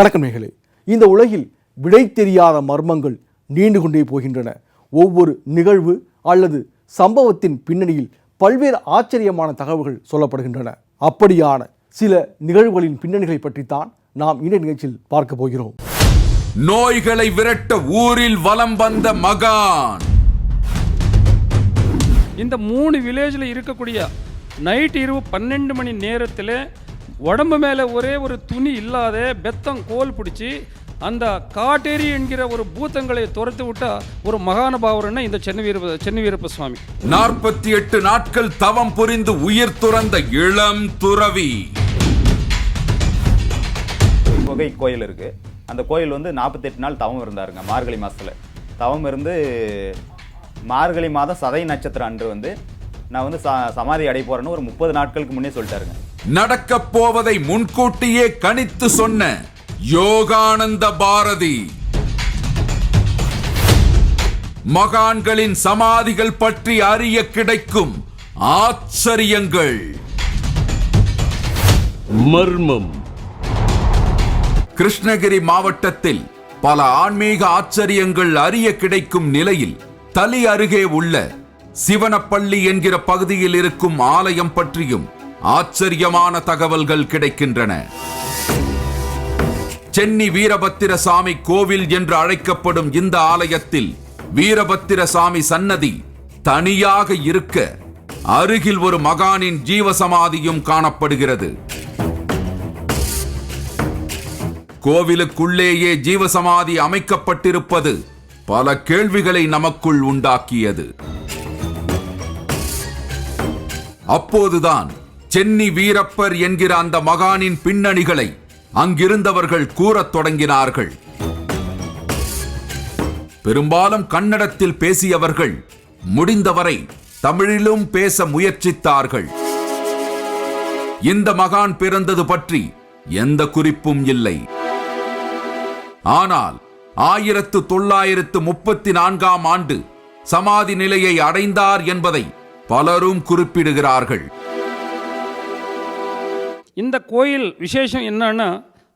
வணக்கம் இந்த உலகில் விடை தெரியாத மர்மங்கள் நீண்டு கொண்டே போகின்றன. ஒவ்வொரு நிகழ்வு அல்லது சம்பவத்தின் பின்னணியில் பல்வேறு ஆச்சரியமான தகவல்கள் சொல்லப்படுகின்றன. அப்படியான சில நிகழ்வுகளின் பின்னணிகளை பற்றித்தான் நாம் இந்த நிகழ்ச்சியில் பார்க்க போகிறோம். நோய்களை விரட்ட ஊரில் வலம் வந்த மகான். இந்த மூணு வில்லேஜில் இருக்கக்கூடிய நைட் இரவு பன்னெண்டு மணி நேரத்தில் உடம்பு மேலே ஒரே ஒரு துணி இல்லாத பெத்தம் கோல் பிடிச்சி அந்த காட்டேரி என்கிற ஒரு பூத்தங்களை துரத்து விட்டா ஒரு மகானுபாவர்னா இந்த சென்னை வீரப்ப சென்னை வீரப்ப சுவாமி. நாற்பத்தி எட்டு நாட்கள் தவம் புரிந்து உயிர் துறந்த இளம் துறவி. குகை கோயில் இருக்கு. அந்த கோயில் வந்து நாற்பத்தெட்டு நாள் தவம் இருந்தாருங்க மார்கழி மாசத்துல. தவம் இருந்து மார்கழி மாதம் சதை நட்சத்திரம் அன்று வந்து நான் வந்து ச- சமாதி அடைய போறேன்னு ஒரு முப்பது நாட்களுக்கு முன்னே சொல்லிட்டாருங்க. நடக்கப் போவதை முன்கூட்டியே கணித்து சொன்ன யோகானந்த பாரதி. மகான்களின் சமாதிகள் பற்றி அறிய கிடைக்கும் ஆச்சரியங்கள். மர்மம். கிருஷ்ணகிரி மாவட்டத்தில் பல ஆன்மீக ஆச்சரியங்கள் அறிய கிடைக்கும் நிலையில் தலி அருகே உள்ள சிவனப்பள்ளி என்கிற பகுதியில் இருக்கும் ஆலயம் பற்றியும் ஆச்சரியமான தகவல்கள் கிடைக்கின்றன. சென்னி வீரபத்திர சாமி கோவில் என்று அழைக்கப்படும் இந்த ஆலயத்தில் வீரபத்திர சாமி சன்னதி தனியாக இருக்க அருகில் ஒரு மகானின் ஜீவசமாதியும் காணப்படுகிறது. கோவிலுக்குள்ளேயே ஜீவசமாதி அமைக்கப்பட்டிருப்பது பல கேள்விகளை நமக்குள் உண்டாக்கியது. அப்போதுதான் சென்னி வீரப்பர் என்கிற அந்த மகானின் பின்னணிகளை அங்கிருந்தவர்கள் கூறத் தொடங்கினார்கள். பெரும்பாலும் கன்னடத்தில் பேசியவர்கள் முடிந்தவரை தமிழிலும் பேச முயற்சித்தார்கள். இந்த மகான் பிறந்தது பற்றி எந்த குறிப்பும் இல்லை. ஆனால் ஆயிரத்து தொள்ளாயிரத்து முப்பத்தி நான்காம் ஆண்டு சமாதி நிலையை அடைந்தார் என்பதை பலரும் குறிப்பிடுகிறார்கள். இந்த கோயில் விசேஷம் என்னன்னா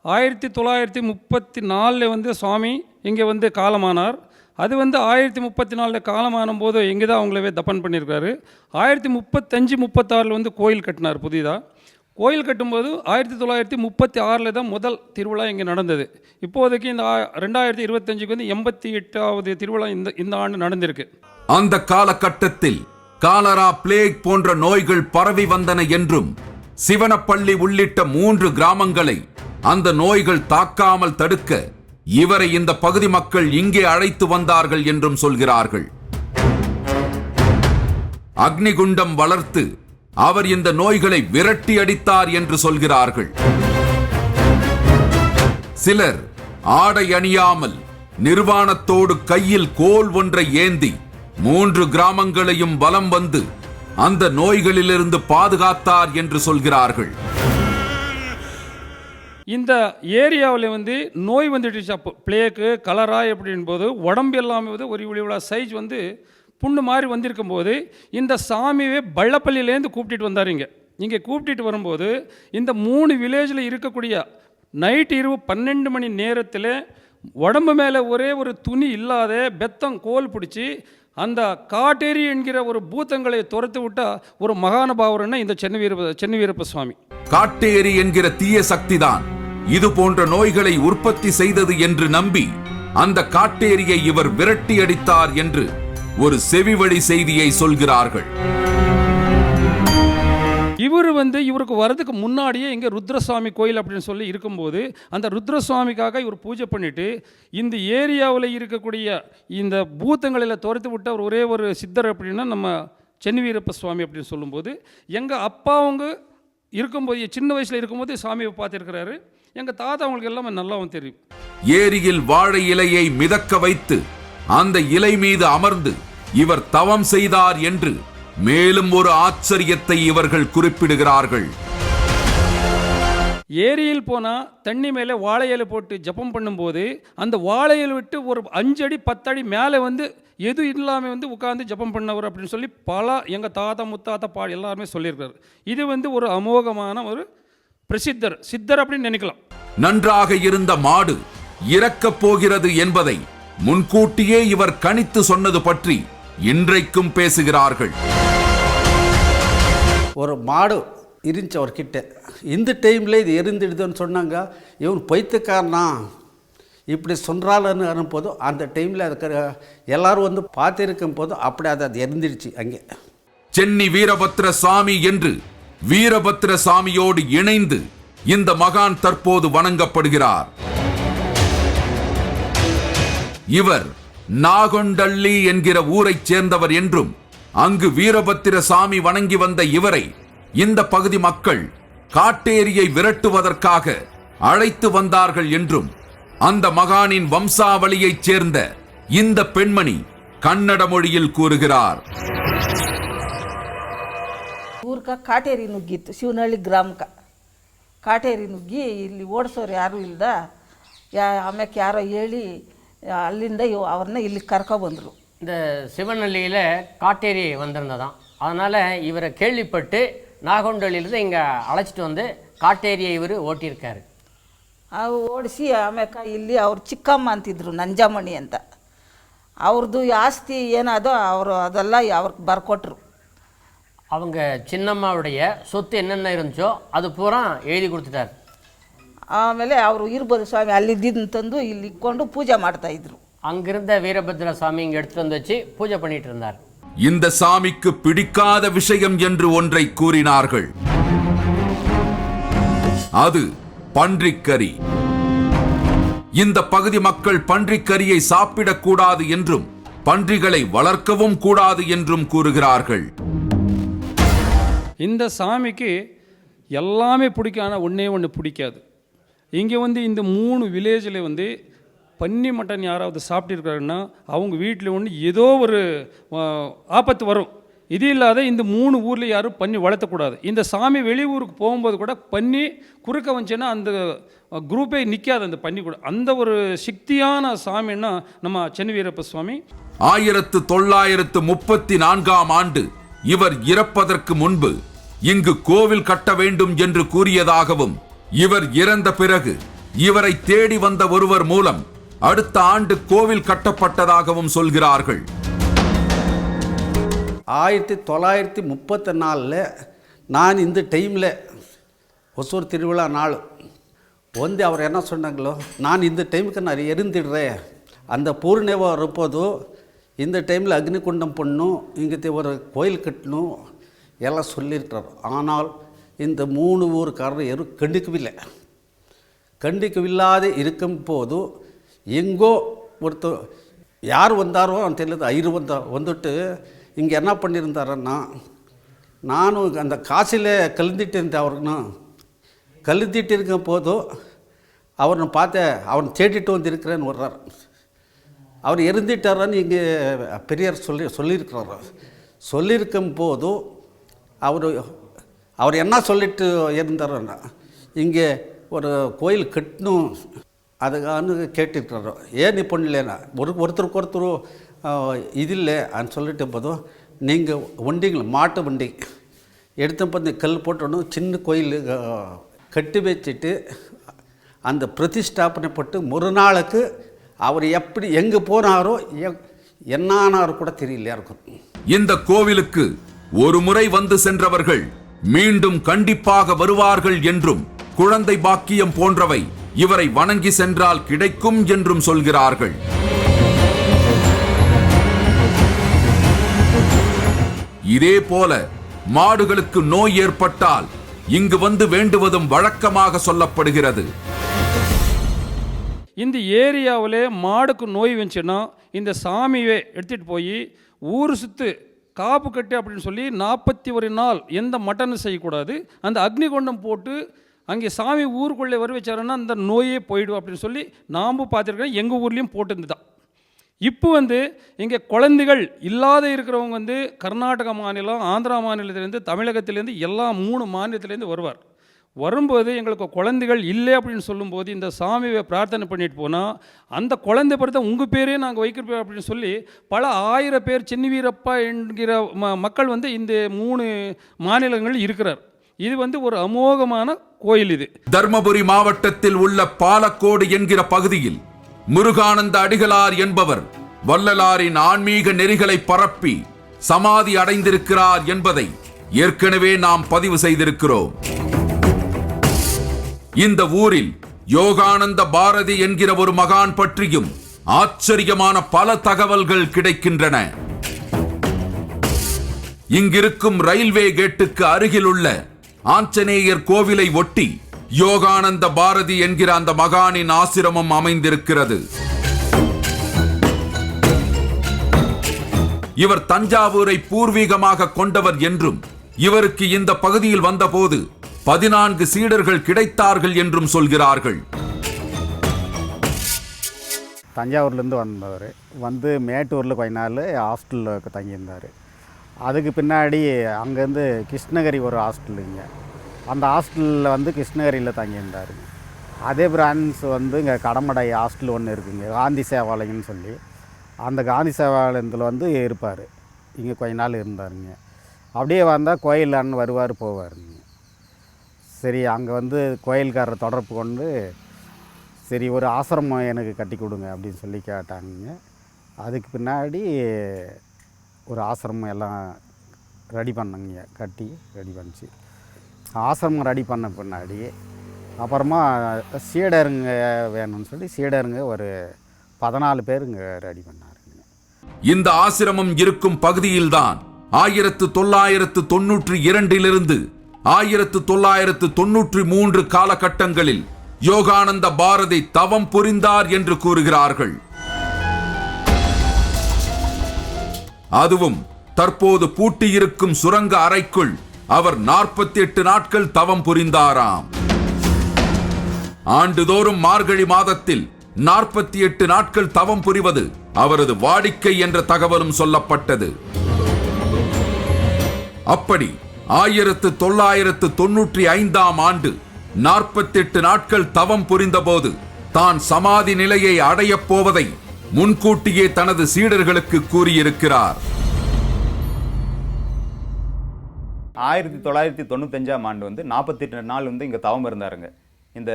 ஆயிரத்தி தொள்ளாயிரத்தி முப்பத்தி நாலில் வந்து சுவாமி இங்கே வந்து காலமானார். அது வந்து ஆயிரத்தி முப்பத்தி நாலில் காலமான போது இங்கே தான் அவங்களவே தப்பன் பண்ணியிருக்காரு ஆயிரத்தி முப்பத்தஞ்சு முப்பத்தாறில் வந்து கோயில் கட்டினார் புதிதாக கோயில் கட்டும்போது ஆயிரத்தி தொள்ளாயிரத்தி முப்பத்தி ஆறில் தான் முதல் திருவிழா இங்கே நடந்தது. இப்போதைக்கு இந்த ரெண்டாயிரத்தி இருபத்தஞ்சுக்கு வந்து எண்பத்தி எட்டாவது திருவிழா இந்த இந்த ஆண்டு நடந்திருக்கு. அந்த காலகட்டத்தில் காலரா பிளேக் போன்ற நோய்கள் பரவி வந்தன என்றும் சிவனப்பள்ளி உள்ளிட்ட மூன்று கிராமங்களை அந்த நோய்கள் தாக்காமல் தடுக்க இவரை இந்த பகுதி மக்கள் இங்கே அழைத்து வந்தார்கள் என்றும் சொல்கிறார்கள். அக்னிகுண்டம் வளர்த்து அவர் இந்த நோய்களை விரட்டி அடித்தார் என்று சொல்கிறார்கள். சிலர் ஆடை அணியாமல் நிர்வாணத்தோடு கையில் கோல் ஒன்றை ஏந்தி மூன்று கிராமங்களையும் வலம் வந்து அந்த நோய்களிலிருந்து பாதுகாத்தார் என்று சொல்கிறார்கள். இந்த ஏரியாவில் வந்து நோய் வந்துடுச்சு. அப்போ பிளேக்கு கலரா எப்படின் போது உடம்பு எல்லாமே வந்து ஒரு இவ்வளோ சைஸ் வந்து புண்ணு மாதிரி வந்திருக்கும் போது இந்த சாமியே பள்ளப்பள்ளியிலேருந்து கூப்பிட்டுட்டு வந்தார் இங்கே. இங்கே கூப்பிட்டுட்டு வரும்போது இந்த மூணு வில்லேஜில் இருக்கக்கூடிய நைட் இரவு பன்னெண்டு மணி நேரத்தில் உடம்பு மேலே ஒரே ஒரு துணி இல்லாத பெத்தம் கோல் பிடிச்சி அந்த காட்டேரி என்கிற ஒரு பூத்தங்களை துரத்து விட்டா ஒரு மகானுபாவர்னா இந்த சென்னை வீர சென்னை வீரப்ப சுவாமி. காட்டேரி என்கிற தீய சக்திதான். இது போன்ற நோய்களை உற்பத்தி செய்தது என்று நம்பி அந்த காட்டேரியை இவர் விரட்டி அடித்தார் என்று ஒரு செவிவழி செய்தியை சொல்கிறார்கள். இவர் வந்து இவருக்கு வரதுக்கு முன்னாடியே இங்கே ருத்ரசுவாமி கோயில் அப்படின்னு சொல்லி இருக்கும்போது அந்த ருத்ரசுவாமிக்காக இவர் பூஜை பண்ணிவிட்டு இந்த ஏரியாவில் இருக்கக்கூடிய இந்த பூத்தங்களில் துரத்து விட்ட ஒரு ஒரே ஒரு சித்தர் அப்படின்னா நம்ம சென்னிவீரப்ப சுவாமி அப்படின்னு சொல்லும்போது எங்கள் அப்பாவங்க இருக்கும்போது சின்ன வயசில் இருக்கும்போது சாமியை பார்த்துருக்கிறாரு. எங்கள் தாத்தா அவங்களுக்கு எல்லாமே நல்லாவும் தெரியும். ஏரியில் வாழை இலையை மிதக்க வைத்து அந்த இலை மீது அமர்ந்து இவர் தவம் செய்தார் என்று மேலும் ஒரு ஆச்சரியத்தை இவர்கள் குறிப்பிடுகிறார்கள். ஏரியில் போனால் தண்ணி மேலே வாழை இலை போட்டு ஜெபம் பண்ணும்போது அந்த வாழை இலை விட்டு ஒரு அஞ்சடி பத்தடி மேலே வந்து எது இல்லாமல் வந்து உட்காந்து ஜெபம் பண்ணவர் அப்படின்னு சொல்லி பல எங்கள் தாத்தா முத்தாத்தா பா எல்லாருமே சொல்லியிருக்காரு இது வந்து ஒரு அமோகமான ஒரு பிரசித்தர் சித்தர் அப்படின்னு நினைக்கலாம். நன்றாக இருந்த மாடு இறக்கப் போகிறது என்பதை முன்கூட்டியே இவர் கணித்து சொன்னது பற்றி இன்றைக்கும் பேசுகிறார்கள். ஒரு மாடு இருந்துச்சு அவர்கிட்ட. இந்த டைமில் இது எரிந்துடுதுன்னு சொன்னாங்க. இவன் பைத்தியக்காரனா? இப்படி சொல்கிறாள்னு அனுப்போது அந்த டைமில் அதுக்கு எல்லாரும் வந்து பார்த்திருக்கும் போது அப்படி அது அது எரிந்துடுச்சு அங்கே. சென்னி வீரபத்ர சாமி என்று வீரபத்ர சாமியோடு இணைந்து இந்த மகான் தற்போது வணங்கப்படுகிறார். இவர் நாகொண்டள்ளி என்கிற ஊரைச் சேர்ந்தவர் என்றும் அங்கு வீரபத்திர சாமி வணங்கி வந்த இவரை இந்த பகுதி மக்கள் காட்டேரியை விரட்டுவதற்காக அழைத்து வந்தார்கள் என்றும் அந்த மகானின் வம்சாவளியைச் சேர்ந்த இந்த பெண்மணி கன்னட மொழியில் கூறுகிறார் ಊರ್ಕ ಕಾಟೇರಿ ನುಗ್ಗಿತ್ತು ಶಿವನಹಳ್ಳಿ ಗ್ರಾಮಕ್ಕೆ ಕಾಟೇರಿ ನುಗ್ಗಿ ಇಲ್ಲಿ ಓಡಿಸೋರು ಯಾರೂ ಇಲ್ದ ಯಾ ಆಮ್ಯಾಕೆ ಯಾರೋ ಹೇಳಿ ಅಲ್ಲಿಂದ ಇವ್ ಅವ್ರನ್ನ ಇಲ್ಲಿ ಕರ್ಕೊಬಂದರು இந்த சிவனல்லியில் காட்டேரி வந்திருந்ததாம் அதனால் இவரை கேள்விப்பட்டு நாகொண்டலிலிருந்து இங்கே அழைச்சிட்டு வந்து காட்டேரியை இவர் ஓட்டியிருக்காரு ಅವು ಓಡಿಸಿ ಆಮ್ಯಾಕ ಇಲ್ಲಿ ಅವ್ರು ಚಿಕ್ಕಮ್ಮ ಅಂತಿದ್ರು ನಂಜಾಮಣಿ ಅಂತ ಅವ್ರದ್ದು ಆಸ್ತಿ ಏನದೋ ಅವರು ಅದೆಲ್ಲ ಅವ್ರಿಗೆ ಬರ್ಕೊಟ್ರು அவங்க சின்னம்மாவுடைய சொத்து என்னென்ன இருந்துச்சோ அது பூரா எழுதி கொடுத்துட்டார் ಆಮೇಲೆ ಅವರು ಇರ್ಬೋದು ಸ್ವಾಮಿ ಅಲ್ಲಿದ್ದನ್ನು ತಂದು ಇಲ್ಲಿ ಇಕ್ಕೊಂಡು ಪೂಜೆ ಮಾಡ್ತಾಯಿದ್ರು அங்கிருந்த வீரபத்ர சாமி இங்கே எடுத்துட்டு வந்து வச்சு பூஜை பண்ணிட்டு இருந்தார் இந்த சாமிக்கு பிடிக்காத விஷயம் என்று ஒன்றை கூறினார்கள் அது பன்றிக்கறி இந்த பகுதி மக்கள் பன்றிக்கறியை சாப்பிடக்கூடாது என்றும் பன்றிகளை வளர்க்கவும் கூடாது என்றும் கூறுகிறார்கள் இந்த சாமிக்கு எல்லாமே பிடிக்கும் ஆனால் ஒன்றே ஒன்று பிடிக்காது இங்கே வந்து இந்த மூணு வில்லேஜில் வந்து பன்னி மட்டன் யாராவது சாப்பிட்டுருக்காருன்னா அவங்க வீட்டில் ஒன்று ஏதோ ஒரு ஆபத்து வரும். இது இல்லாத இந்த மூணு ஊரில் யாரும் பண்ணி வளர்த்தக்கூடாது. இந்த சாமி வெளியூருக்கு போகும்போது கூட பன்னி குறுக்க வந்துச்சுன்னா அந்த குரூப்பே நிற்காது அந்த பண்ணி கூட. அந்த ஒரு சக்தியான சாமின்னா நம்ம சென்ன வீரப்ப சுவாமி. ஆயிரத்து தொள்ளாயிரத்து முப்பத்தி நான்காம் ஆண்டு இவர் இறப்பதற்கு முன்பு இங்கு கோவில் கட்ட வேண்டும் என்று கூறியதாகவும் இவர் இறந்த பிறகு இவரை தேடி வந்த ஒருவர் மூலம் அடுத்த ஆண்டு கோவில் கட்டப்பட்டதாகவும் சொல்கிறார்கள். ஆயிரத்தி தொள்ளாயிரத்தி முப்பத்தி நாலில் நான் இந்த டைமில் ஒசூர் திருவிழா நாள். வந்து அவர் என்ன சொன்னாங்களோ நான் இந்த டைமுக்கு நான் எரிந்துடுறேன். அந்த பூர்ணிமா இருப்பதோ இந்த டைமில் அக்னிகுண்டம் பண்ணணும் இங்கே ஒரு கோயில் கட்டணும் எல்லாம் சொல்லியிருக்கிறார் ஆனால் இந்த மூணு ஊருக்காரர் யாரும் கண்டிக்கவில்லை. கண்டிக்கவில்லாது இருக்கும் போது எங்கோ ஒருத்தர் யார் வந்தாரோ அவன் தெரியல ஐயர் வந்தா வந்துட்டு இங்கே என்ன பண்ணியிருந்தாரன்னா நானும் அந்த காசில் கலந்துட்டு இருந்தேன் அவருக்குன்னு. கலந்துட்டு இருக்கும் போதும் அவனை பார்த்த அவன் தேடிட்டு வந்திருக்கிறேன்னு வர்றார். அவர் இருந்துட்டாரான்னு இங்கே பெரியார் சொல்லி சொல்லியிருக்கிறார். சொல்லியிருக்கும் போதும் அவர் அவர் என்ன சொல்லிட்டு இருந்தாருன்னா இங்கே ஒரு கோயில் கட்டணும் அதுக்கானு கேட்டுருக்கிறாரு ஏன் நீ பண்ணலன்னா ஒரு ஒருத்தருக்கு ஒருத்தர் இல்லை அப்படின்னு சொல்லிட்டு போதும் நீங்கள் வண்டிங்களை மாட்டு வண்டி எடுத்து பார்த்து கல் போட்டோன்னு சின்ன கோயில் கட்டி வச்சுட்டு அந்த பிரதிஷ்டாபனை பட்டு அவர் எப்படி எங்கே போனாரோ எ- என்னானாரோ கூட தெரியலையா இருக்கும். இந்த கோவிலுக்கு ஒரு முறை வந்து சென்றவர்கள் மீண்டும் கண்டிப்பாக வருவார்கள் என்றும் குழந்தை பாக்கியம் போன்றவை இவரை வணங்கி சென்றால் கிடைக்கும் என்றும் சொல்கிறார்கள். இதே போல மாடுகளுக்கு நோய் ஏற்பட்டால் இங்கு வந்து வேண்டுவதும் வழக்கமாக சொல்லப்படுகிறது. இந்த ஏரியாவிலே மாடுக்கு நோய் வந்துச்சுன்னா இந்த சாமியை எடுத்துகிட்டு போய் ஊர் சுத்து காப்பு கட்டு அப்படின்னு சொல்லி நாற்பத்தி ஒரு நாள் எந்த மட்டனும் செய்யக்கூடாது. அந்த அக்னிகுண்டம் போட்டு அங்கே சாமி ஊருக்குள்ளே வர வச்சாருன்னா அந்த நோயே போயிடும் அப்படின்னு சொல்லி நாம் பார்த்துருக்கோம் எங்கள் ஊர்லேயும் போட்டுருந்துதான். இப்போ வந்து இங்கே குழந்தைகள் இல்லாத இருக்கிறவங்க வந்து கர்நாடக மாநிலம் ஆந்திரா மாநிலத்திலேருந்து தமிழகத்திலேருந்து எல்லா மூணு மாநிலத்திலேருந்து வருவார். வரும்போது எங்களுக்கு குழந்தைகள் இல்லை அப்படின்னு சொல்லும்போது இந்த சாமியை பிரார்த்தனை பண்ணிட்டு போனால் அந்த குழந்தை பிறந்த உங்கள் பேரே நாங்கள் வைக்கிறோம் அப்படின்னு சொல்லி பல ஆயிரம் பேர் சின்ன வீரப்பா என்கிற ம மக்கள் வந்து இந்த மூணு மாநிலங்களில் இருக்கிறார். இது வந்து ஒரு அமோகமான கோயில் இது. தர்மபுரி மாவட்டத்தில் உள்ள பாலக்கோடு என்கிற பகுதியில் முருகானந்த அடிகளார் என்பவர் வள்ளலாரின் ஆன்மீக நெறிகளை பரப்பி சமாதி அடைந்திருக்கிறார் என்பதை ஏற்கனவே நாம் பதிவு செய்திருக்கிறோம். இந்த ஊரில் யோகானந்த பாரதி என்கிற ஒரு மகான் பற்றியும் ஆச்சரியமான பல தகவல்கள் கிடைக்கின்றன. இங்கிருக்கும் ரயில்வே கேட்டுக்கு அருகில் உள்ள ஆஞ்சநேயர் கோவிலை ஒட்டி யோகானந்த பாரதி என்கிற அந்த மகானின் ஆசிரமம் அமைந்திருக்கிறது. இவர் தஞ்சாவூரை பூர்வீகமாக கொண்டவர் என்றும் இவருக்கு இந்த பகுதியில் வந்தபோது பதினான்கு சீடர்கள் கிடைத்தார்கள் என்றும் சொல்கிறார்கள். தஞ்சாவூர்லேருந்து வந்தவர். வந்து மேட்டூரில் கொஞ்ச நாள் ஹாஸ்டலில் தங்கியிருந்தார். அதுக்கு பின்னாடி அங்கேருந்து கிருஷ்ணகிரி ஒரு ஹாஸ்டலுங்க அந்த ஹாஸ்டலில் வந்து கிருஷ்ணகிரியில் தங்கியிருந்தாருங்க அதே பிரான்ஸ் வந்து இங்கே கடமடை ஹாஸ்டல் ஒன்று இருக்குங்க காந்தி சேவாலயம்னு சொல்லி. அந்த காந்தி சேவாலயத்தில் வந்து இருப்பார். இங்கே கொஞ்ச நாள் இருந்தாருங்க. அப்படியே வந்தால் கோயிலான்னு வருவார் போவாருங்க. சரி அங்கே வந்து கோயில்காரரை தொடர்பு கொண்டு சரி ஒரு ஆசிரமம் எனக்கு கட்டி கொடுங்க அப்படின்னு சொல்லி கேட்டாங்க. அதுக்கு பின்னாடி ஒரு ஆசிரமம் எல்லாம் ரெடி பண்ணங்க கட்டி ரெடி பண்ணிச்சு. ஆசிரமம் ரெடி பண்ண பின்னாடி அப்புறமா சீடருங்க வேணும்னு சொல்லி சீடருங்க ஒரு பதினாலு பேருங்க ரெடி பண்ணாருங்க. இந்த ஆசிரமம் இருக்கும் பகுதியில்தான் ஆயிரத்து தொள்ளாயிரத்து தொன்னூற்றி இரண்டிலிருந்து ஆயிரத்து தொள்ளாயிரத்து தொன்னூற்றி மூன்று காலகட்டங்களில் யோகானந்த பாரதி தவம் புரிந்தார் என்று கூறுகிறார்கள். அதுவும் தற்போது பூட்டியிருக்கும் சுரங்க அறைக்குள் அவர் நாற்பத்தி எட்டு நாட்கள் தவம் புரிந்தாராம். ஆண்டுதோறும் மார்கழி மாதத்தில் நாற்பத்தி எட்டு நாட்கள் தவம் புரிவது அவரது வாடிக்கை என்ற தகவலும் சொல்லப்பட்டது. அப்படி ஆயிரத்து தொள்ளாயிரத்து தொன்னூற்றி ஐந்தாம் ஆண்டு நாற்பத்தெட்டு நாட்கள் தவம் புரிந்தபோது தான் சமாதி நிலையை அடையப் போவதை முன்கூட்டியே தனது சீடர்களுக்கு கூறியிருக்கிறார். ஆயிரத்தி தொள்ளாயிரத்தி தொண்ணூத்தஞ்சாம் ஆண்டு வந்து நாற்பத்தெட்டு நாள் வந்து இங்கே தவம் இருந்தாருங்க. இந்த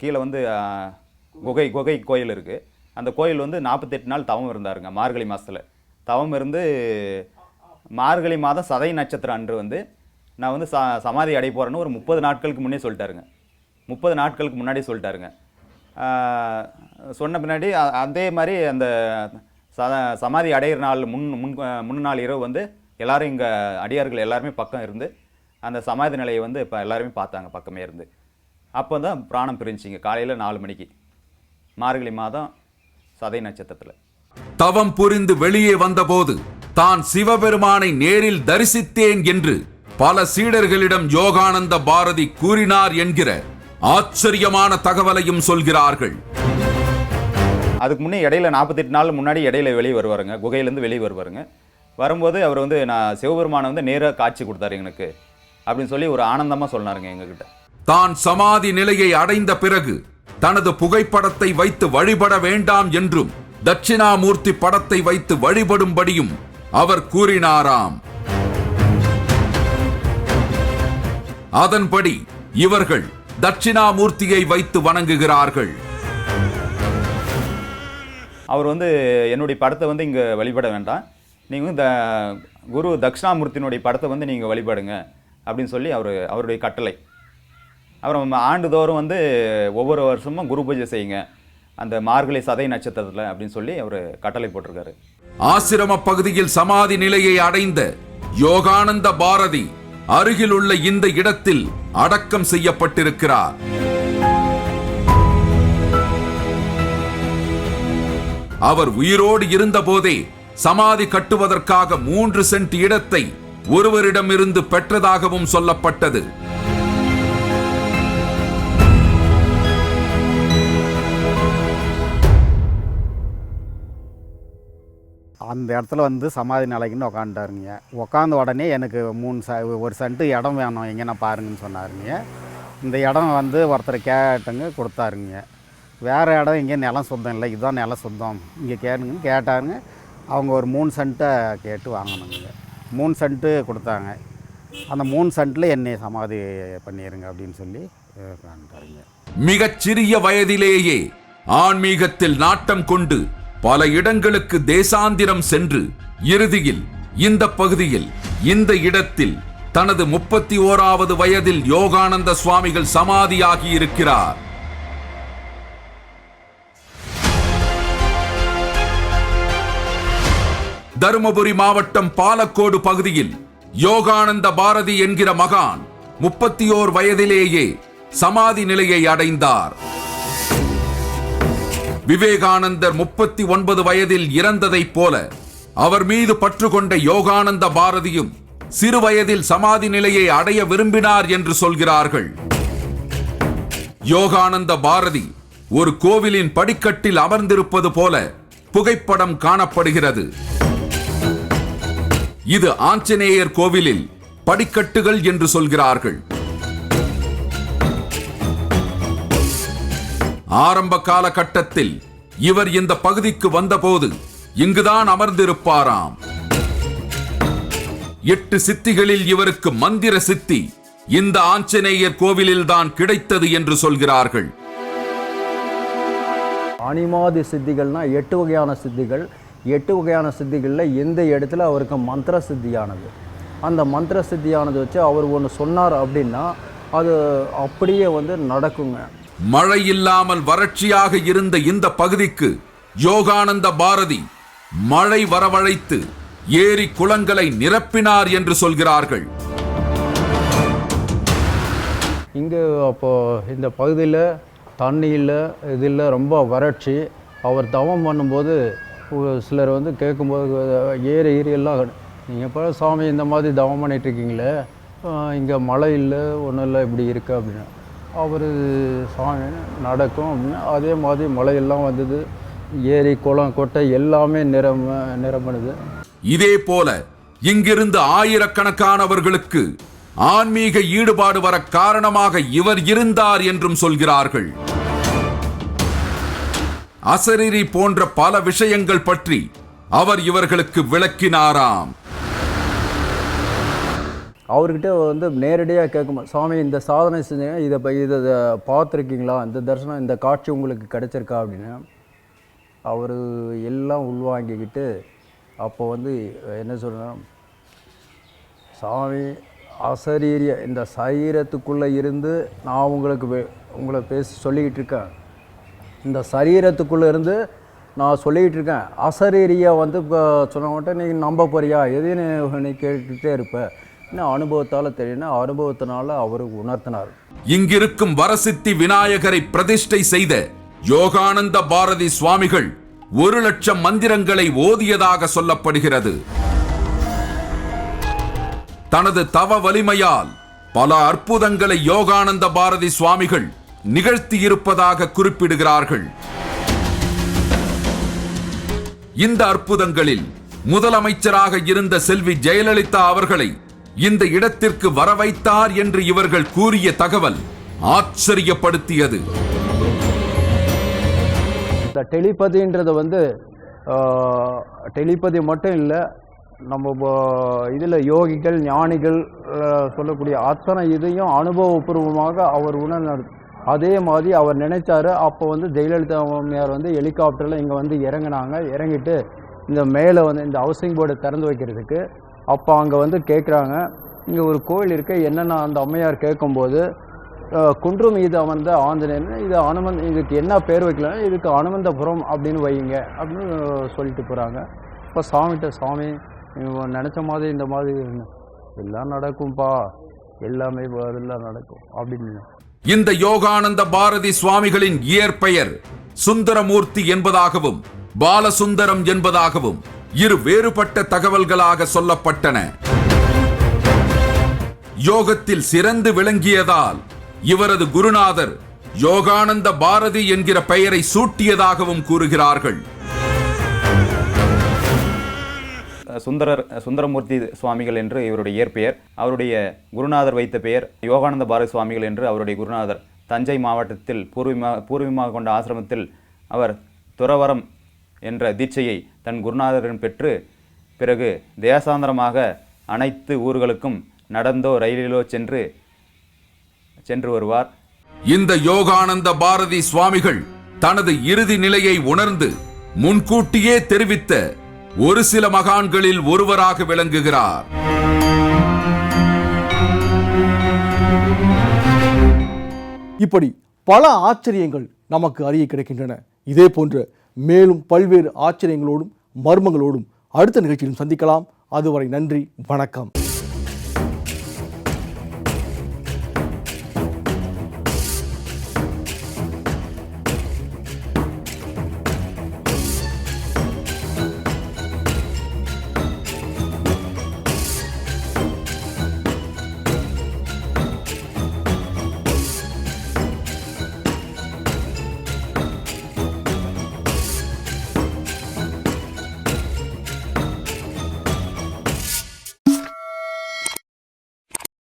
கீழே வந்து குகை குகை கோயில் இருக்குது அந்த கோயில் வந்து நாற்பத்தெட்டு நாள் தவம் இருந்தாருங்க மார்கழி மாதத்தில் தவம் இருந்து மார்கழி மாதம் சதை நட்சத்திரம் அன்று வந்து நான் வந்து ச சமாதி அடை போகிறேன்னு ஒரு முப்பது நாட்களுக்கு முன்னே சொல்லிட்டாருங்க. முப்பது நாட்களுக்கு முன்னாடி சொல்லிட்டாருங்க. சொன்ன பின்னாடி அதே மாதிரி அந்த ச சமாதி அடையிற நாள் முன் முன் முன் நாள் இரவு வந்து எல்லாரும் இங்கே அடியார்கள் எல்லாருமே பக்கம் இருந்து அந்த சமாதி நிலையை வந்து இப்போ எல்லாருமே பார்த்தாங்க பக்கமே இருந்து. அப்போ தான் பிராணம் பிரிஞ்சிங்க காலையில் நாலு மணிக்கு. மார்கழி மாதம் சதை நட்சத்திரத்தில். தவம் புரிந்து வெளியே வந்தபோது தான் சிவபெருமானை நேரில் தரிசித்தேன் என்று பல சீடர்களிடம் யோகானந்த பாரதி கூறினார் என்கிற ஆச்சரியமான தகவலையும் சொல்கிறார்கள். அதுக்கு முன்னே இடையில நாற்பத்தெட்டு நாள் முன்னாடி இடையில வெளியே வருவாருங்க. குகையிலேருந்து வெளியே வருவாருங்க. வரும்போது அவர் வந்து நான் சிவபெருமானை வந்து நேராக காட்சி கொடுத்தாரு எனக்கு அப்படின்னு சொல்லி ஒரு ஆனந்தமாக சொன்னாருங்க எங்ககிட்ட. தான் சமாதி நிலையை அடைந்த பிறகு தனது புகைப்படத்தை வைத்து வழிபட வேண்டாம் என்றும் தட்சிணாமூர்த்தி படத்தை வைத்து வழிபடும்படியும் அவர் கூறினாராம். அதன்படி இவர்கள் தட்சிணாமூர்த்தியை வைத்து வணங்குகிறார்கள். அவர் வந்து என்னுடைய படத்தை வந்து இங்கே வழிபட வேண்டாம். நீங்கள் இந்த குரு தட்சிணாமூர்த்தியினுடைய படத்தை வந்து நீங்கள் வழிபடுங்க அப்படின்னு சொல்லி அவர் அவருடைய கட்டளை. அப்புறம் ஆண்டுதோறும் வந்து ஒவ்வொரு வருஷமும் குரு பூஜை செய்யுங்க. அந்த மார்கழி சதை நட்சத்திரத்தில் அப்படின்னு சொல்லி அவர் கட்டளை போட்டிருக்காரு. ஆசிரம பகுதியில் சமாதி நிலையை அடைந்த யோகானந்த பாரதி அருகில் உள்ள இந்த இடத்தில் அடக்கம் செய்யப்பட்டிருக்கிறார். அவர் உயிரோடு இருந்தபோதே சமாதி கட்டுவதற்காக மூன்று சென்ட் இடத்தை ஒருவரிடமிருந்து பெற்றதாகவும் சொல்லப்பட்டது. அந்த இடத்துல வந்து சமாதி நிலைக்குன்னு உக்காந்துட்டாருங்க. உக்காந்த உடனே எனக்கு மூணு ச ஒரு சென்ட்டு இடம் வேணும் எங்கேனா பாருங்கன்னு சொன்னாருங்க. இந்த இடம் வந்து ஒருத்தர் கேட்டுங்க கொடுத்தாருங்க. வேறு இடம் இங்கே நிலம் சொந்தம் இல்லை இதுதான் நிலம் சொந்தம். இங்கே கேளுங்கன்னு கேட்டாருங்க. அவங்க ஒரு மூணு சென்ட்டை கேட்டு வாங்கினாங்க. மூணு சென்ட்டு கொடுத்தாங்க. அந்த மூணு சென்ட்டில் என்னை சமாதி பண்ணிடுங்க அப்படின்னு சொல்லி அஹ், பண்ணிட்டாருங்க. மிகச் சிறிய வயதிலேயே ஆன்மீகத்தில் நாட்டம் கொண்டு பல இடங்களுக்கு தேசாந்திரம் சென்று இறுதியில் இந்த பகுதியில் இந்த இடத்தில் தனது முப்பத்தி ஓராவது வயதில் யோகானந்த சுவாமிகள் சமாதியாகி இருக்கிறார். தருமபுரி மாவட்டம் பாலக்கோடு பகுதியில் யோகானந்த பாரதி என்கிற மகான் முப்பத்தி ஓர் வயதிலேயே சமாதி நிலையை அடைந்தார். விவேகானந்தர் முப்பத்தி ஒன்பது வயதில் இறந்ததைப் போல அவர் மீது பற்று கொண்ட யோகானந்த பாரதியும் சிறு வயதில் சமாதி நிலையை அடைய விரும்பினார் என்று சொல்கிறார்கள். யோகானந்த பாரதி ஒரு கோவிலின் படிக்கட்டில் அமர்ந்திருப்பது போல புகைப்படம் காணப்படுகிறது. இது ஆஞ்சநேயர் கோவிலில் படிக்கட்டுகள் என்று சொல்கிறார்கள். ஆரம்ப காலகட்டத்தில் இவர் இந்த பகுதிக்கு வந்தபோது இங்குதான் அமர்ந்திருப்பாராம். எட்டு சித்திகளில் இவருக்கு மந்திர சித்தி இந்த ஆஞ்சநேயர் கோவிலில்தான் கிடைத்தது என்று சொல்கிறார்கள். அனிமாதி சித்திகள்னா எட்டு வகையான சித்திகள். எட்டு வகையான சித்திகளில் எந்த இடத்துல அவருக்கு மந்திர சித்தியானது? அந்த மந்திர சித்தியானது வச்சு அவர் ஒன்று சொன்னார் அப்படின்னா அது அப்படியே வந்து நடக்குங்க. மழை இல்லாமல் வறட்சியாக இருந்த இந்த பகுதிக்கு யோகானந்த பாரதி மழை வரவழைத்து ஏரி குளங்களை நிரப்பினார் என்று சொல்கிறார்கள். இங்கே அப்போது இந்த பகுதியில் தண்ணி இல்லை இது இல்லை ரொம்ப வறட்சி. அவர் தவம் பண்ணும்போது ஒரு சிலர் வந்து கேட்கும்போது ஏரி ஏரியெல்லாம் நீங்கள் இப்போ சாமி இந்த மாதிரி தவம் பண்ணிகிட்ருக்கீங்களே இங்கே மழை இல்லை ஒன்றும் இல்லை இப்படி இருக்கு அப்படின்னு. அவர் சாமி நடக்கும் அப்படின்னா. அதே மாதிரி மழையெல்லாம் வந்தது. ஏரி குளம் கொட்டை எல்லாமே நிரம்ப நிரம்பினது. இதே போல இங்கிருந்து ஆயிரக்கணக்கானவர்களுக்கு ஆன்மீக ஈடுபாடு வர காரணமாக இவர் இருந்தார் என்றும் சொல்கிறார்கள். அசரீரி போன்ற பல விஷயங்கள் பற்றி அவர் இவர்களுக்கு விளக்கினாராம். அவர்கிட்ட வந்து நேரடியாக கேட்கும் சாமி இந்த சாதனை செஞ்சீங்க இதை ப- இதை இதை பார்த்துருக்கீங்களா? இந்த தரிசனம் இந்த காட்சி உங்களுக்கு கிடச்சிருக்கா? அப்படின்னு அவர் எல்லாம் உள்வாங்கிக்கிட்டு அப்போ வந்து என்ன சொல்லணும் சாமி அசரீரிய இந்த சரீரத்துக்குள்ளே இருந்து நான் உங்களுக்கு உங்களை பேசி சொல்லிக்கிட்டு இருக்கேன் இந்த சரீரத்துக்குள்ளே இருந்து நான் சொல்லிக்கிட்டு இருக்கேன் அசரீரியா வந்து இப்போ சொன்னவன்ட்ட நீ நம்ப போறியா? எதையும் நீ- கேட்டுகிட்டே இருப்பேன் இன்னும் அனுபவத்தால் தெரியும்னா அனுபவத்தினால அவர் உணர்த்தினார். இங்கிருக்கும் வரசித்தி விநாயகரை பிரதிஷ்டை செய்த யோகானந்த பாரதி சுவாமிகள் ஒரு லட்சம் மந்திரங்களை ஓதியதாக சொல்லப்படுகிறது. தனது தவ வலிமையால் பல அற்புதங்களை யோகானந்த பாரதி சுவாமிகள் நிகழ்த்தியிருப்பதாக குறிப்பிடுகிறார்கள். இந்த அற்புதங்களில் முதலமைச்சராக இருந்த செல்வி ஜெயலலிதா அவர்களை இந்த இடத்திற்கு வரவைத்தார் என்று இவர்கள் கூறிய தகவல் ஆச்சரியப்படுத்தியது. இந்த டெலிபதின்றது வந்து டெலிபதி மட்டும் இல்லை நம்ம இதில் யோகிகள் ஞானிகள் சொல்லக்கூடிய அத்தனை இதையும் அனுபவபூர்வமாக அவர் உணர்ந்தார். அதே மாதிரி அவர் நினைச்சாரு அப்போ வந்து ஜெயலலிதா அம்மையார் வந்து ஹெலிகாப்டரில் இங்கே வந்து இறங்குனாங்க. இறங்கிட்டு இந்த மேலே வந்து இந்த ஹவுசிங் போர்டை திறந்து வைக்கிறதுக்கு அப்போ அங்கே வந்து கேட்குறாங்க இங்கே ஒரு கோயில் இருக்கு. என்னென்ன அந்த அம்மையார் கேட்கும்போது குன்று குன்றும் மீது அமர்ந்த ஆஞ்சநேயன் இது அனுமந்த் இதுக்கு என்ன பேர் வைக்கலாம் இதுக்கு அனுமந்தபுரம் அப்படின்னு வையுங்க அப்படின்னு சொல்லிட்டு போகிறாங்க இப்போ சாமிகிட்ட சாமி நினச்ச மாதிரி இந்த மாதிரி எல்லாம் நடக்கும்பா. எல்லாமே எல்லாம் நடக்கும் அப்படின்னு. இந்த யோகானந்த பாரதி சுவாமிகளின் இயற்பெயர் சுந்தரமூர்த்தி என்பதாகவும் பாலசுந்தரம் என்பதாகவும் இரு வேறுபட்ட தகவல்களாக சொல்லப்பட்டன. யோகத்தில் சிறந்து விளங்கியதால் இவரது குருநாதர் யோகானந்த பாரதி என்கிற பெயரை சூட்டியதாகவும் கூறுகிறார்கள். சுந்தரர் சுந்தரமூர்த்தி சுவாமிகள் என்று இவருடைய இயற்பெயர் அவருடைய குருநாதர் வைத்த பெயர் யோகானந்த பாரதி சுவாமிகள் என்று அவருடைய குருநாதர் தஞ்சை மாவட்டத்தில் பூர்வீகமாக பூர்வீகமாக கொண்ட ஆசிரமத்தில் அவர் துறவரம் என்ற தீட்சையை தன் குருநாதரிடம் பெற்று பிறகு தேசாந்திரமாக அனைத்து ஊர்களுக்கும் நடந்தோ ரயிலிலோ சென்று சென்று வருவார். இந்த யோகானந்த பாரதி சுவாமிகள் தனது இறுதி நிலையை உணர்ந்து முன்கூட்டியே தெரிவித்த ஒரு சில மகான்களில் ஒருவராக விளங்குகிறார். இப்படி பல ஆச்சரியங்கள் நமக்கு அறிய கிடைக்கின்றன. இதே போன்ற மேலும் பல்வேறு ஆச்சரியங்களோடும் மர்மங்களோடும் அடுத்த நிகழ்ச்சியிலும் சந்திக்கலாம். அதுவரை நன்றி வணக்கம்.